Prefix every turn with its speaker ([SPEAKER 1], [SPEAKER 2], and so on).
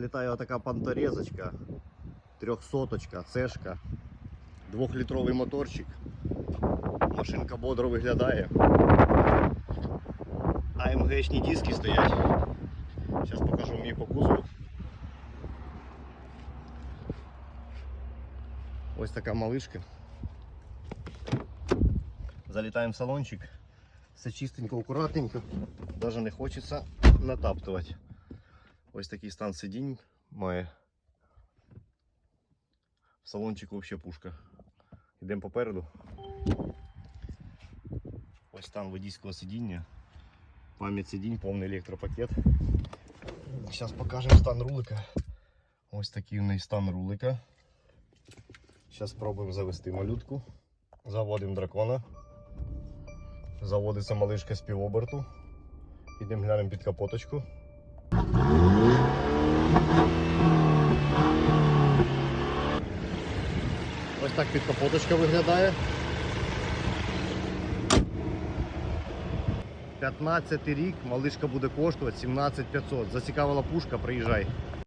[SPEAKER 1] Літає отака панторезочка, трьохсоточка, цешка, двохлітровий моторчик. Машинка бодро виглядає. АМГшні диски стоять. Зараз покажу мені по кузову. Ось така малишка. Залітаємо в салончик. Все чистенько, акуратненько. Даже не хочеться натаптувати. Ось такий стан сидінь має. В салончику взагалі пушка. Йдемо попереду. Ось стан водійського сидіння. Пам'ять сидінь, повний електропакет. Зараз покажемо стан рулика. Ось такий у неї стан рулика. Зараз спробуємо завести малютку. Заводимо дракона. Заводиться малишка з півоберту. Йдемо глянемо під капоточку. Ось так під капоточка виглядає. 15 рік, малишка буде коштувати 17 500. Зацікавила пушка, приїжджай.